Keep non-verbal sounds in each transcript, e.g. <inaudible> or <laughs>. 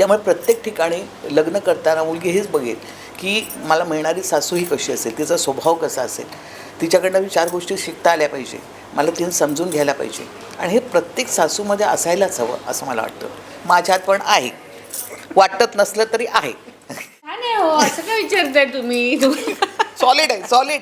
त्यामुळे प्रत्येक ठिकाणी लग्न करताना मुलगी हेच बघेल की मला मिळणारी सासू ही कशी असेल तिचा स्वभाव कसा असेल. तिच्याकडनं मी चार गोष्टी शिकता आल्या पाहिजे. मला तिने समजून घ्यायला पाहिजे. आणि हे प्रत्येक सासूमध्ये असायलाच हवं असं मला वाटतं. माझ्यात पण आहे. वाटत नसलं तरी आहे. हो असं काय विचारताय तुम्ही? सॉलिड आहे सॉलिड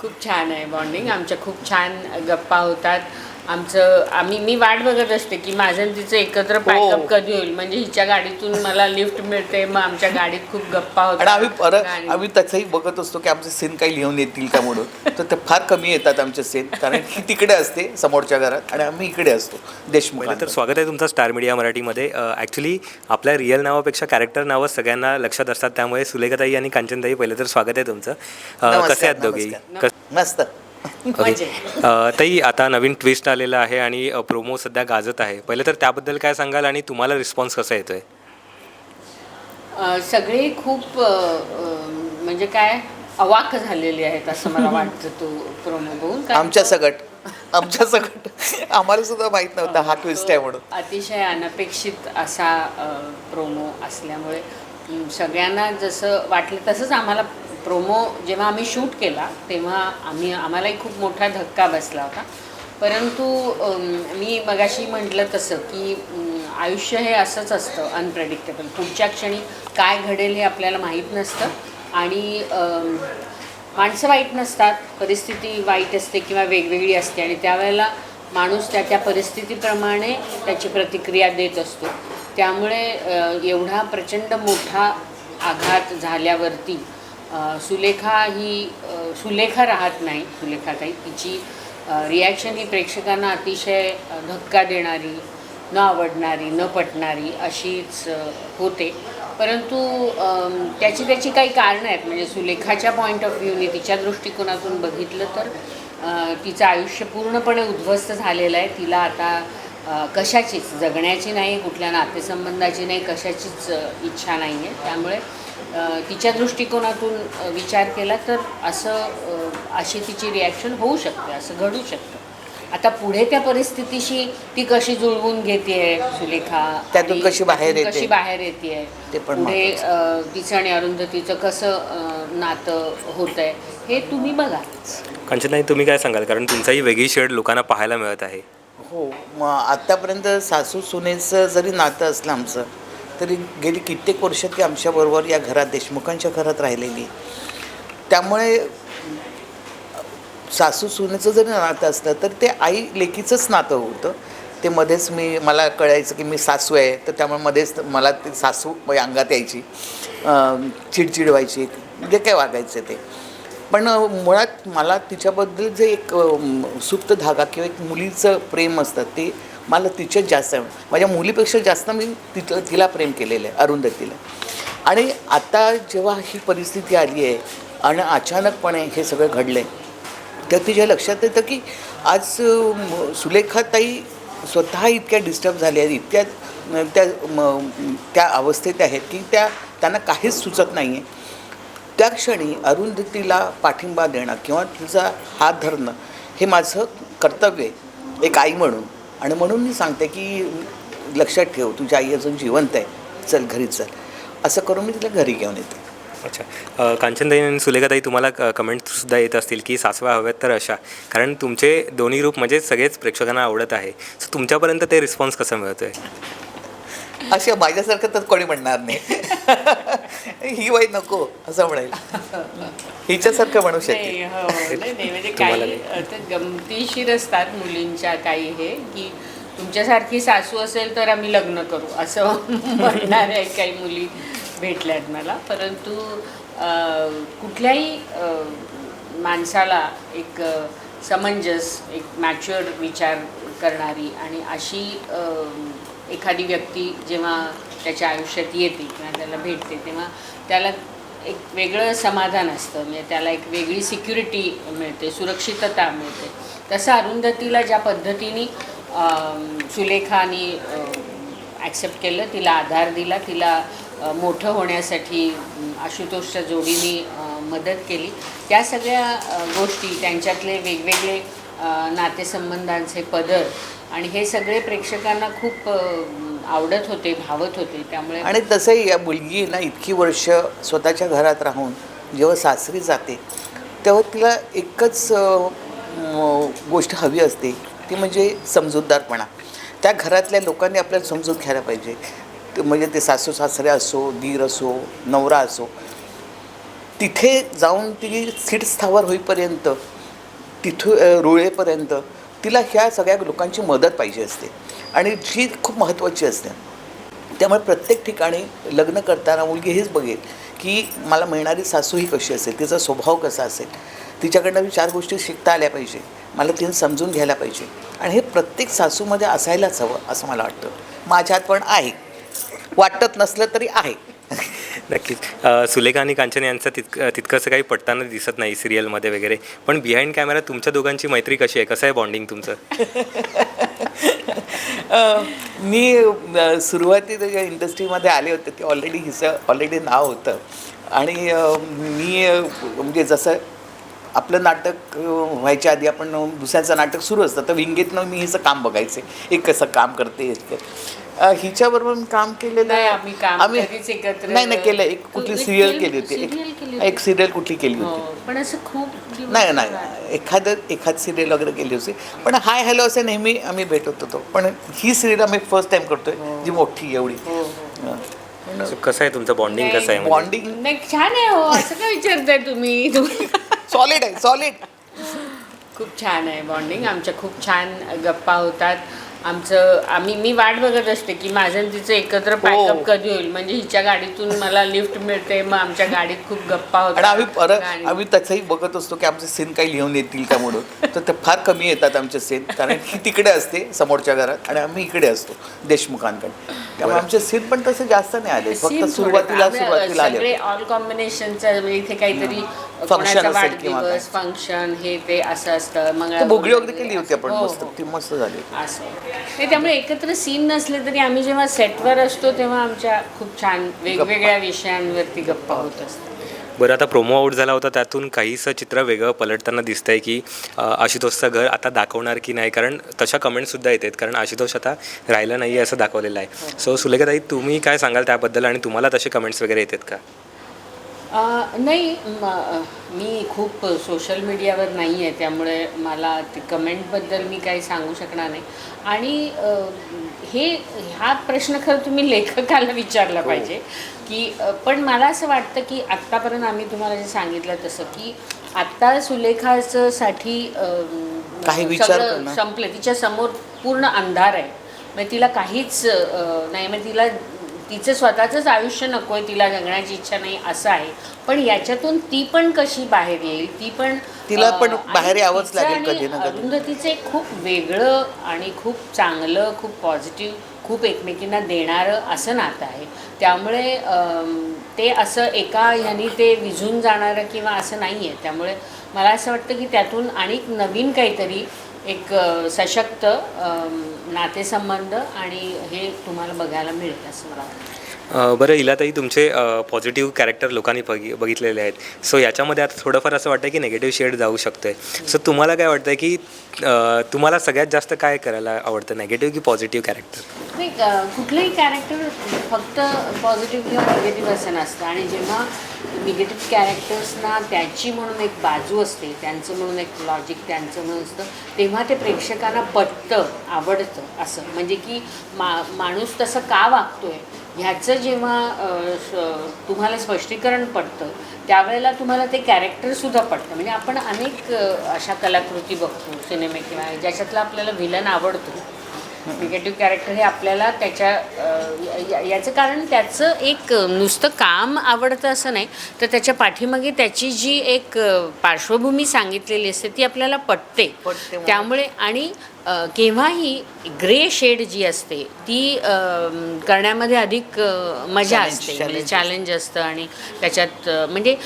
खूप छान आहे बॉन्डिंग आमच्या खूप छान गप्पा होतात. आमचं आम्ही मी वाट बघत असते की माझं आणि तिचं एकत्र पॅकअप कधी होईल. म्हणजे हिच्या गाडीतून मला लिफ्ट मिळते मग आमच्या गाडीत खूप गप्पा आणि आम्ही परत आम्ही तसंही बघत असतो की आमचे सीन काही लिहून येतील का म्हणून. तर ते फार कमी येतात आमचे सीन कारण की तिकडे असते समोरच्या घरात आणि आम्ही इकडे असतो देशमुख पहिलं तर स्वागत आहे तुमचं स्टार मीडिया मराठीमध्ये. ॲक्च्युली आपल्या रिअल नावापेक्षा कॅरेक्टर नावं सगळ्यांना लक्षात असतात त्यामुळे सुलेखाताई आणि कांचनताई पहिलं तर स्वागत आहे तुमचं. अ, नमस्कार, कसे आहेत दोघेही? नमस्कार. कस- मस्त. ओके. अ, ताई आता नवीन ट्विस्ट आलेला आहे आणि प्रोमो सध्या गाजत आहे. पहिलं तर त्याबद्दल काय सांगाल आणि तुम्हाला रिस्पॉन्स कसा येतोय? सगळे खूप म्हणजे काय अवाक झालेले आहेत असं मला <laughs> वाटतं तो प्रोमो बघून. आमच्या सगट. आमच्या सगट. आम्हाला सुद्धा माहीत नव्हता हा ट्विस्ट आहे म्हणून. अतिशय अनपेक्षित असा प्रोमो असल्यामुळे सगळ्यांना जसं वाटलं तसंच आम्हाला प्रोमो जेव्हा आम्ही शूट केला तेव्हा आम्ही आम्हालाही खूप मोठा धक्का बसला होता. परंतु मी मगाशी म्हटलं तसं की आयुष्य हे असंच असतं अनप्रेडिक्टेबल पुढच्या क्षणी काय घडेल हे आपल्याला माहीत नसतं. आणि माणसं वाईट नसतात परिस्थिती वाईट असते किंवा वेगवेगळी असते आणि त्यावेळेला माणूस त्या त्या परिस्थितीप्रमाणे त्याची प्रतिक्रिया देत असतो. त्यामुळे एवढा प्रचंड मोठा आघात झाल्यावरती सुलेखा ही सुलेखा राहत नाही सुलेखाताई तिची रिॲक्शन ही प्रेक्षकांना अतिशय धक्का देणारी न आवडणारी न पटणारी अशीच होते. परंतु त्याची त्याची काही कारणं आहेत. म्हणजे सुलेखाच्या पॉईंट ऑफ व्ह्यूने तिच्या दृष्टिकोनातून बघितलं तर तिचं आयुष्य पूर्णपणे उद्ध्वस्त झालेलं आहे. तिला आता कशाचीच जगण्याची नाही कुठल्या नातेसंबंधाची नाही कशाचीच इच्छा नाही आहे त्यामुळे तिच्या दृष्टिकोनातून विचार केला तर असं अशी तिची रिॲक्शन होऊ शकते असं घडू शकतं. आता पुढे त्या परिस्थितीशी ती कशी जुळवून घेते सुलेखा? त्यातून कशी बाहेर. कशी बाहेर येते? ते पण पुढे तिचं आणि अरुंधतीचं कसं नातं होत आहे हे तुम्ही बघा. कांचनताई तुम्ही काय सांगाल? कारण तुमचाही वेगळी शेड लोकांना पाहायला मिळत आहे. हो मग आत्तापर्यंत सासू सुनेचं जरी नातं असलं आमचं तरी गेली कित्येक वर्ष ती आमच्याबरोबर या घरात देशमुखांच्या घरात राहिलेली. त्यामुळे सासू सुनेचं जरी नातं असलं तर ते आई लेकीचंच नातं होतं. ते मध्येच मी मला कळायचं की मी सासू आहे तर त्यामुळे मध्येच मला ती सासू अंगात यायची. चिडचिड व्हायची जे काय वागायचं ते. पण मुळात मला तिच्याबद्दल जे एक सुप्त धागा किंवा एक मुलीचं प्रेम असतं ते मला तिच्यात जास्त माझ्या मुलीपेक्षा जास्त मी तिथं तिला प्रेम केलेलं आहे अरुंधतीला. आणि आता जेव्हा ही परिस्थिती आली आहे आणि अचानकपणे हे सगळं घडलं आहे तर तिच्या लक्षात येतं की आज सुलेखाताई स्वतः इतक्या डिस्टर्ब झाल्या आहेत इतक्या त्या त्या अवस्थेत आहेत की त्या त्यांना काहीच सुचत नाही आहे त्या क्षणी अरुंधतीला पाठिंबा देणं किंवा तिचा हात धरणं हे माझं कर्तव्य आहे एक आई म्हणून. आणि म्हणून मी सांगते की लक्षात ठेव तुझी आई अजून जिवंत आहे. चल घरी चल. असं करून मी तिला घरी घेऊन येते. अच्छा. कांचनताई आणि सुलेखाताई तुम्हाला कमेंटसुद्धा येत असतील की सासवा हव्यात तर अशा. कारण तुमचे दोन्ही रूप म्हणजे सगळेच प्रेक्षकांना आवडत आहे. सो तुमच्यापर्यंत ते रिस्पॉन्स कसा आहे अशा माझ्यासारखं तर कोणी म्हणणार नाही. <laughs> ही बाई नको असं म्हणेल हिच्यासारखं म्हणू शकते नाही हो नाही नाही म्हणजे गमतीशीर असतात मुलींच्या काही हे की तुमच्यासारखी सासू असेल तर आम्ही लग्न करू असं <laughs> म्हणणार आहे काही मुली भेटल्यात मला. परंतु कुठल्याही माणसाला एक समंजस एक मॅच्युअर विचार करणारी आणि अशी एखादी व्यक्ती जेव्हा त्याच्या आयुष्यात येते किंवा त्याला भेटते तेव्हा त्याला एक वेगळं समाधान असतं. म्हणजे त्याला एक वेगळी सिक्युरिटी मिळते सुरक्षितता मिळते. तसं अरुंधतीला ज्या पद्धतीने सुलेखाने सुलेखानी ॲक्सेप्ट केलं तिला आधार दिला तिला मोठं होण्यासाठी आशुतोषच्या जोडीने मदत केली. त्या सगळ्या गोष्टी त्यांच्यातले वेगवेगळे नातेसंबंधांचे पदर आणि हे सगळे प्रेक्षकांना खूप आवडत होते भावत होते त्यामुळे आणि तसंही या मुलगी ना इतकी वर्ष स्वतःच्या घरात राहून जेव्हा सासरी जाते तेव्हा तिला एकच गोष्ट हवी असते ती म्हणजे समजूतदारपणा. त्या घरातल्या लोकांनी आपल्याला समजून घ्यायला पाहिजे. म्हणजे ते सासू सासरे असो दीर असो नवरा असो तिथे जाऊन ती सीट स्थावर होईपर्यंत तिथं रुळेपर्यंत तिला ह्या सगळ्या लोकांची मदत पाहिजे असते. आणि जी खूप महत्त्वाची असते. त्यामुळे प्रत्येक ठिकाणी लग्न करताना मुलगी हेच बघेल की मला मिळणारी सासू ही कशी असेल तिचा स्वभाव कसा असेल. तिच्याकडनं मी चार गोष्टी शिकता आल्या पाहिजे. मला तिने समजून घ्यायला पाहिजे. आणि हे प्रत्येक सासूमध्ये असायलाच हवं असं मला वाटतं. माझ्यात पण आहे. वाटत नसलं तरी आहे. नक्कीच. सुलेखा आणि कांचन यांचं तितक तितकंसं काही पटताना दिसत नाही सिरियलमध्ये वगैरे. पण बिहाइंड कॅमेरा तुमच्या दोघांची मैत्री कशी आहे? कसं आहे बॉन्डिंग तुमचं? मी सुरुवातीत सुरुवातीला इंडस्ट्रीमध्ये आले होते ते ऑलरेडी हिचं ऑलरेडी नाव होतं. आणि मी म्हणजे जसं आपलं नाटक व्हायच्या आधी आपण दुसऱ्याचं नाटक सुरू असतं तर विंगेतनं मी हिचं काम बघायचं. एक कसं काम करते हिच्याबरोबर मी काम केलेलं नाही, आम्ही काम कधीच एकत्र- नाही नाही केलं. एक कुठली सिरियल केली होती. एक. एक सिरियल कुठली केली हो, होती. पण असं खूप नाही. नाही. एखादं एखाद सिरियल वगैरे केली होती. पण हाय हॅलो असे नेहमी आम्ही भेटत होतो. पण ही सिरियल आम्ही फर्स्ट टाइम करतोय जी मोठी एवढी. हो, हो. कसं आहे तुमचं बॉन्डिंग कसं आहे म्हणजे? बॉन्डिंग नाही छान आहे हो. असं काय विचारताय तुम्ही? <laughs> सॉलिड आहे सॉलिड खूप छान आहे बॉन्डिंग आमच्या खूप छान गप्पा होतात. आमचं आम्ही मी वाट बघत असते की माझं आणि तिचं एकत्र पॅकअप कधी होईल? म्हणजे हिच्या गाडीतून मला लिफ्ट मिळते मग आमच्या गाडीत खूप गप्पा होतात. आणि आम्ही परत आम्ही तसंही बघत असतो की आमचे सीन काही लिहून येतील का म्हणून. तर ते फार कमी येतात आमचे सीन कारण ही तिकडे असते समोरच्या घरात आणि आम्ही इकडे असतो देशमुखांकडे. त्यामुळे आमचे सीन पण तसे जास्त नाही आले फक्त थोडे- सुरुवातीला आम्ही, सुरुवातीला आले सगळे. ऑल कॉम्बिनेशनचं म्हणजे इथे काहीतरी कोणाचा असेल किंवा काय. वाढदिवस फंक्शन हे ते असं असतं. मंगळागौर भोगळी वगैरे केली होती आपण हो, मस्त हो. ती मस्त झाली. असं. नाही त्यामुळे एकत्र सीन नसले तरी आम्ही जेव्हा सेटवर असतो तेव्हा आमच्या खूप छान वेगवेगळ्या विषयांवरती गप्पा होत असतात. बरं आता प्रोमो आउट झाला होता त्यातून काहीसं चित्र वेगळं पलटताना दिसतंय की अ, आशुतोषचं घर आता दाखवणार की नाही? कारण तशा कमेंट्ससुद्धा येतात कारण आशुतोष आता राहिला नाही आहे असं दाखवलेलं आहे. सो सुलेखाताई तुम्ही काय सांगाल त्याबद्दल आणि तुम्हाला तसे कमेंट्स वगैरे येतात का? अ, नाही म- मी खूप सोशल मीडियावर नाही आहे त्यामुळे मला ते कमेंटबद्दल मी काही सांगू शकणार नाही. आणि हे हा प्रश्न खरं तुम्ही लेखकाला विचारला पाहिजे की पण मला असं वाटतं की आत्तापर्यंत आम्ही तुम्हाला जे सांगितलं तसं की आत्ता सुलेखाचं साठी अ, काही विचार सगळं. संपलं तिच्या समोर पूर्ण अंधार आहे. म्हणजे तिला काहीच नाही म्हणजे तिला तिचं स्वतःचंच आयुष्य नको आहे तिला जगण्याची इच्छा नाही असं आहे. पण याच्यातून ती पण कशी बाहेर येईल? ती पण तिला पण बाहेर यावंच लागेल आणि कधी ना कधी. अरुंधतीचं एक खूप वेगळं आणि खूप चांगलं खूप पॉझिटिव्ह खूप एकमेकींना देणारं असं नातं आहे. त्यामुळे ते असं एका ह्यानी ते विझून जाणारं किंवा असं नाही आहे त्यामुळे मला असं वाटतं की त्यातून आणि नवीन काहीतरी एक सशक्त नातेसंबंध आणि हे तुम्हाला बघायला मिळेल असं मला वाटतं. बरं इलाताई तुमचे पॉझिटिव्ह कॅरेक्टर लोकांनी बघि बघितलेले आहेत. सो याच्यामध्ये आता थोडंफार असं वाटतं की नेगेटिव्ह शेड जाऊ शकतोय. सो तुम्हाला काय वाटतं की तुम्हाला सगळ्यात जास्त काय करायला आवडतं नेगेटिव्ह की पॉझिटिव्ह कॅरेक्टर नाही कुठलंही कॅरेक्टर फक्त पॉझिटिव्ह किंवा निगेटिव्ह असं नसतं. आणि जेव्हा निगेटिव्ह कॅरेक्टर्सना त्याची म्हणून एक बाजू असते त्यांचं म्हणून एक लॉजिक त्यांचं म्हणून असतं तेव्हा ते प्रेक्षकांना पटतं आवडतं असं. म्हणजे की मा माणूस तसं का वागतो आहे ह्याचं जेव्हा तुम्हाला स्पष्टीकरण पडतं त्यावेळेला तुम्हाला ते कॅरेक्टरसुद्धा पडतं. म्हणजे आपण अनेक अशा कलाकृती बघतो सिनेमे किंवा ज्याच्यातला आपल्याला व्हिलन आवडतो. निगेटिव्ह कॅरेक्टर हे आपल्याला त्याच्या याचं कारण त्याचं एक नुसतं काम आवडतं असं नाही तर त्याच्या पाठीमागे त्याची जी एक पार्श्वभूमी सांगितलेली असते ती आपल्याला पटते. त्यामुळे आणि केव्हाही ग्रे शेड जी असते ती करण्यामध्ये अधिक मजा असते. म्हणजे चॅलेंज असतं आणि त्याच्यात म्हणजे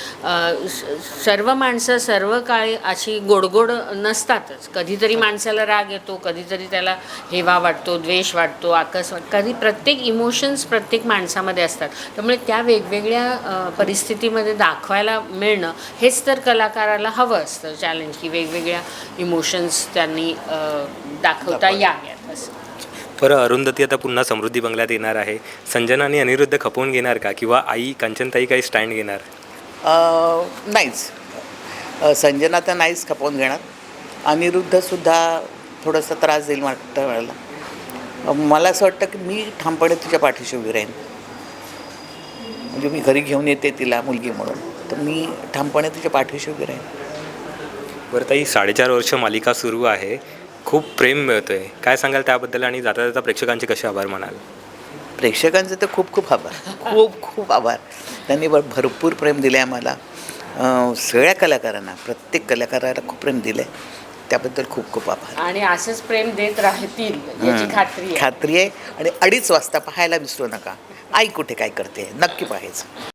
सर्व माणसं सर्व काळी अशी गोडगोड नसतातच. कधीतरी माणसाला राग येतो कधीतरी त्याला हेवा वाटतो द्वेष वाटतो आकस वाट कधी प्रत्येक इमोशन्स प्रत्येक माणसामध्ये असतात. त्यामुळे त्या वेगवेगळ्या परिस्थितीमध्ये दाखवायला मिळणं हेच तर कलाकाराला हवं असतं. चॅलेंज की वेगवेगळ्या इमोशन्स त्यांनी दाखवता याव्यात असं. बरं अरुंधती आता पुन्हा समृद्धी बंगल्यात येणार आहे. संजना आणि अनिरुद्ध खपवून घेणार का? किंवा आई कंचनताई काही स्टँड घेणार? अ, नाहीच. अ, संजना तर नाहीच खपवून घेणार. अनिरुद्धसुद्धा थोडासा त्रास देईल वाटतं मला अ, मला असं वाटतं की मी ठामपणे तुझ्या पाठीशी उभी राहीन. म्हणजे मी घरी घेऊन येते तिला मुलगी म्हणून. तर मी ठामपणे तुझ्या पाठीशी उभी राहीन. बरं ताई साडेचार वर्ष मालिका सुरू आहे. खूप प्रेम मिळतोय. काय सांगाल त्याबद्दल आणि जाता जाता प्रेक्षकांचे कसे आभार म्हणाल? प्रेक्षकांचे तर खूप खूप आभार. खूप खूप आभार. त्यांनी भरपूर प्रेम दिले आम्हाला. अं, सगळ्या कलाकारांना प्रत्येक कलाकाराला खूप प्रेम दिलं. त्याबद्दल खूप खूप आभार. आणि असंच प्रेम देत राहतील याची खात्री आहे. खात्री आहे. आणि अडीच वाजता पाहायला विसरू नका. आई कुठे काय करते? नक्की पाहायचं.